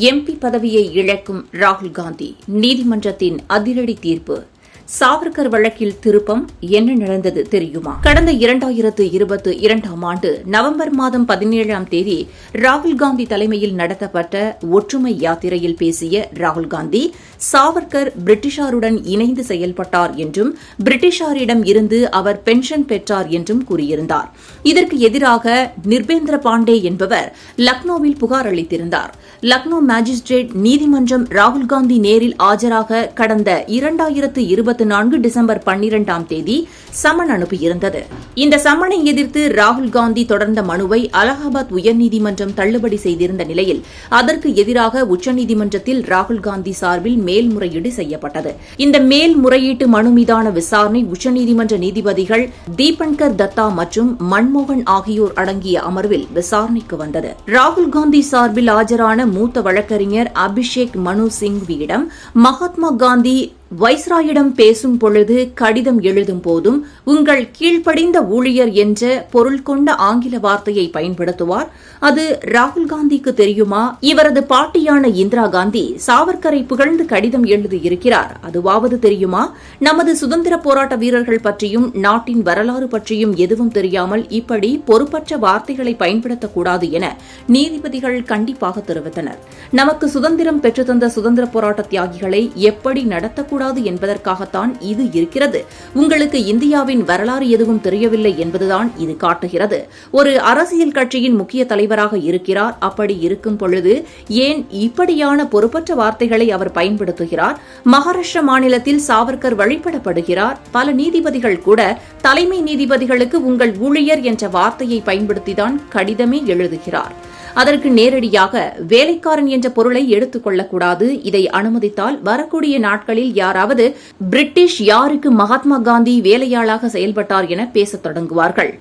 MP பதவியை இழக்கும் ராகுல் காந்தி நீதிமன்றத்தின் அதிரடி தீர்ப்பு சாவர்கர் வழக்கில் திருப்பம் என்ன நடந்தது தெரியுமா? கடந்த இரண்டாயிரத்து இருபத்தி இரண்டாம் ஆண்டு நவம்பர் மாதம் பதினேழாம் தேதி ராகுல் காந்தி தலைமையில் நடத்தப்பட்ட ஒற்றுமை யாத்திரையில் பேசிய ராகுல் காந்தி சாவர்கர் பிரிட்டிஷாருடன் இணைந்து செயல்பட்டார் என்றும் பிரிட்டிஷாரிடம் இருந்து அவர் பென்ஷன் பெற்றார் என்றும் கூறியிருந்தார். இதற்கு எதிராக நிர்பேந்திர பாண்டே என்பவர் லக்னோவில் புகார் அளித்திருந்தார். லக்னோ மாஜிஸ்ட்ரேட் நீதிமன்றம் ராகுல் காந்தி நேரில் ஆஜராக கடந்த இரண்டாயிரத்து இருபத்தி இருபத்தி நான்கு டிசம்பர் பன்னிரெண்டாம் தேதி சம்மன் அனுப்பியிருந்தது இந்த சம்மனை எதிர்த்து ராகுல் காந்தி தொடர்ந்த மனுவை அலகாபாத் உயர்நீதிமன்றம் தள்ளுபடி செய்திருந்த நிலையில் அதற்கு எதிராக உச்சநீதிமன்றத்தில் ராகுல் காந்தி சார்பில் மேல்முறையீடு செய்யப்பட்டது. இந்த மேல்முறையீட்டு மனு மீதான விசாரணை உச்சநீதிமன்ற நீதிபதிகள் தீபன்கர் தத்தா மற்றும் மன்மோகன் ஆகியோர் அடங்கிய அமர்வில் விசாரணைக்கு வந்தது. ராகுல் காந்தி சார்பில் ஆஜரான மூத்த வழக்கறிஞர் அபிஷேக் மனு சிங்வியிடம் மகாத்மா காந்தி வைஸ்ராயிடம் பேசும் பொழுது கடிதம் எழுதும் போதும் உங்கள் கீழ்ப்படிந்த ஊழியர் என்ற பொருள் கொண்ட ஆங்கில வார்த்தையை பயன்படுத்துவார். அது ராகுல் காந்திக்கு தெரியுமா? இவரது பாட்டியான இந்திரா காந்தி சாவர்கரை புகழ்ந்து கடிதம் எழுதியிருக்கிறார் அதுவாவது தெரியுமா? நமது சுதந்திர போராட்ட வீரர்கள் பற்றியும் நாட்டின் வரலாறு பற்றியும் எதுவும் தெரியாமல் இப்படி பொறுப்பற்ற வார்த்தைகளை பயன்படுத்தக்கூடாது என நீதிபதிகள் கண்டிப்பாக தெரிவித்தனர். நமக்கு சுதந்திரம் பெற்றுத்தந்த சுதந்திர போராட்ட தியாகிகளை எப்படி நடத்தக்கூடாது கூடாது என்பதற்காகத்தான் இது இருக்கிறது. உங்களுக்கு இந்தியாவின் வரலாறு எதுவும் தெரியவில்லை என்பதுதான் இது காட்டுகிறது. ஒரு அரசியல் கட்சியின் முக்கிய தலைவராக இருக்கிறார். அப்படி இருக்கும் பொழுது ஏன் இப்படியான பொறுப்பற்ற வார்த்தைகளை அவர் பயன்படுத்துகிறார்? மகாராஷ்டிர மாநிலத்தில் சாவர்கர் வழிபடப்படுகிறார். பல நீதிபதிகள் கூட தலைமை நீதிபதிகளுக்கு உங்கள் ஊழியர் என்ற வார்த்தையை பயன்படுத்திதான் கடிதமே எழுதுகிறார். அதற்கு நேரடியாக வேலைக்காரன் என்ற பொருளை எடுத்துக் கொள்ளக்கூடாது. இதை அனுமதித்தால் வரக்கூடிய நாட்களில் யாராவது பிரிட்டிஷ் யாருக்கு மகாத்மா காந்தி வேலையாளாக செயல்பட்டார் என பேசத் தொடங்குவார்கள்.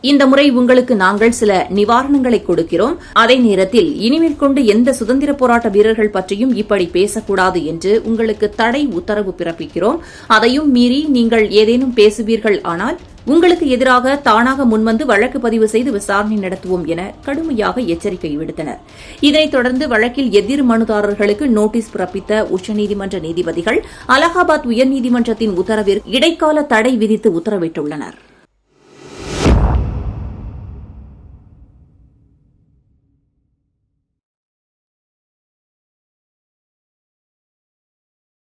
இந்த முறை உங்களுக்கு நாங்கள் சில நிவாரணங்களை கொடுக்கிறோம். அதே நேரத்தில் இனிமேல் கொண்டு எந்த சுதந்திர போராட்ட வீரர்கள் பற்றியும் இப்படி பேசக்கூடாது என்று உங்களுக்கு தடை உத்தரவு பிறப்பிக்கிறோம். அதையும் மீறி நீங்கள் ஏதேனும் பேசுவீர்கள் ஆனால் உங்களுக்கு எதிராக தானாக முன்வந்து வழக்கு பதிவு செய்து விசாரணை நடத்துவோம் என கடுமையாக எச்சரிக்கை விடுத்தனர். இதனைத் தொடர்ந்து வழக்கில் எதிர் மனுதாரர்களுக்கு நோட்டீஸ் பிறப்பித்த உச்சநீதிமன்ற நீதிபதிகள் அலகாபாத் உயர்நீதிமன்றத்தின் உத்தரவிற்கு இடைக்கால தடை விதித்து உத்தரவிட்டுள்ளனா்